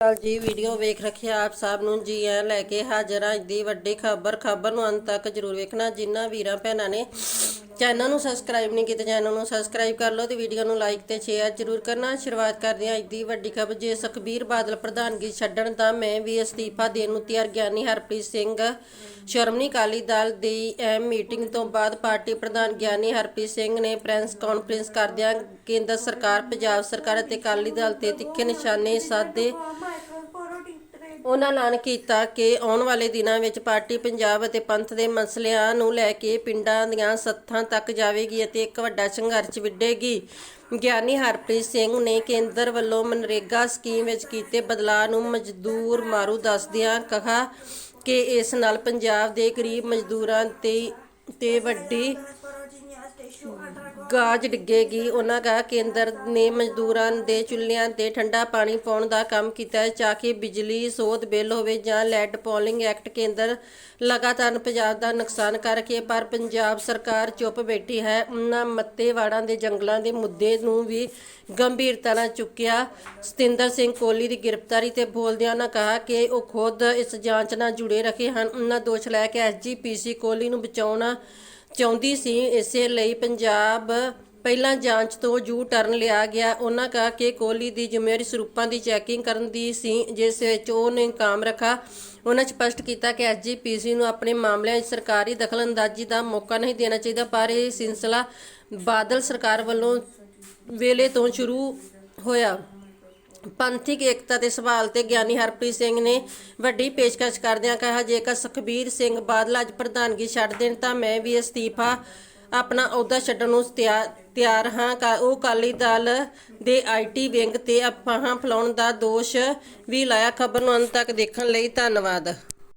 ਹਾਲ ਜੀ ਵੀਡੀਓ ਵੇਖ ਰੱਖਿਆ ਆਪ ਸਭ ਨੂੰ, ਜੀ ਐ ਲੈ ਕੇ ਹਾਜ਼ਰ। ਹਾਂ ਅੱਜ ਦੀ ਵੱਡੀ ਖਬਰ ਖਬਰ ਨੂੰ ਅੰਤ ਤੱਕ ਜਰੂਰ ਵੇਖਣਾ। ਜਿਨ੍ਹਾਂ ਵੀਰਾਂ, ਭੈਣਾਂ ਨੇ ਚੈਨਲ ਨੂੰ ਸਬਸਕ੍ਰਾਈਬ ਨਹੀਂ ਕੀਤਾ, ਚੈਨਲ ਨੂੰ ਸਬਸਕ੍ਰਾਈਬ ਕਰ ਲਓ ਤੇ ਵੀਡੀਓ ਨੂੰ ਲਾਈਕ ਤੇ ਸ਼ੇਅਰ ਜਰੂਰ ਕਰਨਾ। ਸ਼ੁਰੂਆਤ ਕਰਦੇ ਹਾਂ ਅੱਜ ਦੀ ਵੱਡੀ ਖਬਰ। ਜੇ ਸੁਖਬੀਰ ਬਾਦਲ ਪ੍ਰਧਾਨਗੀ ਛੱਡਣ ਤਾਂ ਮੈਂ ਵੀ ਅਸਤੀਫਾ ਦੇਣ ਨੂੰ ਤਿਆਰ, ਗਿਆਨੀ ਹਰਪ੍ਰੀਤ ਸਿੰਘ ਸ਼ਰਮਣੀ ਅਕਾਲੀ ਦਲ ਦੀ ਅਹਿਮ ਮੀਟਿੰਗ ਤੋਂ ਬਾਅਦ ਪਾਰਟੀ ਪ੍ਰਧਾਨ ਗਿਆਨੀ ਹਰਪ੍ਰੀਤ ਸਿੰਘ ਨੇ ਪ੍ਰੈਸ ਕਾਨਫਰੰਸ ਕਰਦਿਆਂ ਕੇਂਦਰ ਸਰਕਾਰ, ਪੰਜਾਬ ਸਰਕਾਰ ਅਤੇ ਅਕਾਲੀ ਦਲ ਤੇ ਤਿੱਖੇ ਨਿਸ਼ਾਨੇ ਸਾਧੇ ਉਹਨਾਂ ਐਲਾਨ ਕੀਤਾ ਕਿ ਆਉਣ ਵਾਲੇ ਦਿਨਾਂ ਵਿੱਚ ਪਾਰਟੀ ਪੰਜਾਬ ਅਤੇ ਪੰਥ ਦੇ ਮਸਲਿਆਂ ਨੂੰ ਲੈ ਕੇ ਪਿੰਡਾਂ ਦੀਆਂ ਸੱਥਾਂ ਤੱਕ ਜਾਵੇਗੀ ਅਤੇ ਇੱਕ ਵੱਡਾ ਸੰਘਰਸ਼ ਵਿੱਢੇਗੀ। ਗਿਆਨੀ ਹਰਪ੍ਰੀਤ ਸਿੰਘ ਨੇ ਕੇਂਦਰ ਵੱਲੋਂ ਮਨਰੇਗਾ ਸਕੀਮ ਵਿੱਚ ਕੀਤੇ ਬਦਲਾਅ ਨੂੰ ਮਜ਼ਦੂਰ ਮਾਰੂ ਦੱਸਦਿਆਂ ਕਹਾ ਕਿ ਇਸ ਨਾਲ ਪੰਜਾਬ ਦੇ ਗਰੀਬ ਮਜ਼ਦੂਰਾਂ ਤੇ ਤੇ ਵੱਡੀ ਗਾਜ ਡਿੱਗੇਗੀ। ਉਹਨਾਂ ਕਹਾ, ਕੇਂਦਰ ਨੇ ਮਜ਼ਦੂਰਾਂ ਦੇ ਚੁੱਲ੍ਹਿਆਂ ਤੇ ਠੰਡਾ ਪਾਣੀ ਪਾਉਣ ਦਾ ਕੰਮ ਕੀਤਾ ਹੈ, ਚਾਹੇ ਬਿਜਲੀ ਸੋਧ ਬਿੱਲ ਹੋਵੇ ਜਾਂ ਲੈਡ ਪੋਲਿੰਗ ਐਕਟ ਕੇਂਦਰ ਲਗਾਤਾਰ ਪੰਜਾਬ ਦਾ ਨੁਕਸਾਨ ਕਰਕੇ, ਪਰ ਪੰਜਾਬ ਸਰਕਾਰ ਚੁੱਪ ਬੈਠੀ ਹੈ। ਉਹਨਾਂ ਮੱਤੇਵਾੜਾਂ ਦੇ ਜੰਗਲਾਂ ਦੇ ਮੁੱਦੇ ਨੂੰ ਵੀ ਗੰਭੀਰਤਾ ਨਾਲ ਚੁੱਕਿਆ। ਸਤਿੰਦਰ ਸਿੰਘ ਕੋਹਲੀ ਦੀ ਗ੍ਰਿਫਤਾਰੀ ਤੇ ਬੋਲਦਿਆਂ ਉਹਨਾਂ ਕਹਾ ਕਿ ਉਹ ਖੁਦ ਇਸ ਜਾਂਚ ਨਾਲ ਜੁੜੇ ਰਹੇ ਹਨ। ਉਹਨਾਂ ਦੋਸ਼ ਲਾਇਆ ਕਿ ਐਸਜੀਪੀਸੀ ਕੋਹਲੀ ਨੂੰ ਬਚਾਉਣਾ ਚਾਹੁੰਦੀ ਸੀ, ਇਸੇ ਲਈ ਪੰਜਾਬ ਪਹਿਲਾਂ ਜਾਂਚ ਤੋਂ ਯੂ ਟਰਨ ਲਿਆ ਗਿਆ। ਉਹਨਾਂ ਕਹਾ ਕਿ ਕੋਹਲੀ ਦੀ ਜ਼ਿੰਮੇਵਾਰੀ ਸਰੂਪਾਂ ਦੀ ਚੈਕਿੰਗ ਕਰਨ ਦੀ ਸੀ, ਜਿਸ ਵਿੱਚ ਉਹ ਨੇ ਕਾਮ ਰੱਖਾ। ਉਹਨਾਂ ਸਪਸ਼ਟ ਕੀਤਾ ਕਿ ਐਸਜੀਪੀਸੀ ਨੂੰ ਆਪਣੇ ਮਾਮਲਿਆਂ ਵਿੱਚ ਸਰਕਾਰੀ ਦਖਲਅੰਦਾਜ਼ੀ ਦਾ ਮੌਕਾ ਨਹੀਂ ਦੇਣਾ ਚਾਹੀਦਾ, ਪਰ ਇਹ ਸਿਲਸਿਲਾ ਬਾਦਲ ਸਰਕਾਰ ਵੱਲੋਂ ਵੇਲੇ ਤੋਂ ਸ਼ੁਰੂ ਹੋਇਆ। ਪੰਥਕ ਏਕਤਾ ਦੇ ਸਵਾਲ ਤੇ ਗਿਆਨੀ ਹਰਪ੍ਰੀਤ ਸਿੰਘ ਨੇ ਵੱਡੀ ਪੇਸ਼ਕਸ਼ ਕਰਦਿਆਂ ਕਿਹਾ, ਜੇਕਰ ਸੁਖਬੀਰ ਸਿੰਘ ਬਾਦਲ ਅੱਜ ਪ੍ਰਧਾਨਗੀ ਛੱਡ ਦੇਣ, ਤਾਂ ਮੈਂ ਵੀ ਅਸਤੀਫਾ ਆਪਣਾ ਅਹੁਦਾ ਛੱਡਣ ਨੂੰ ਤਿਆਰ ਤਿਆਰ ਹਾਂ। ਕਾ- ਉਹ ਅਕਾਲੀ ਦਲ ਦੇ ਆਈਟੀ ਵਿੰਗ ਤੇ ਅਫਵਾਹਾਂ ਫੈਲਾਉਣ ਦਾ ਦੋਸ਼ ਵੀ ਲਾਇਆ। ਖਬਰ ਨੂੰ ਅੰਤ ਤੱਕ ਦੇਖਣ ਲਈ ਧੰਨਵਾਦ।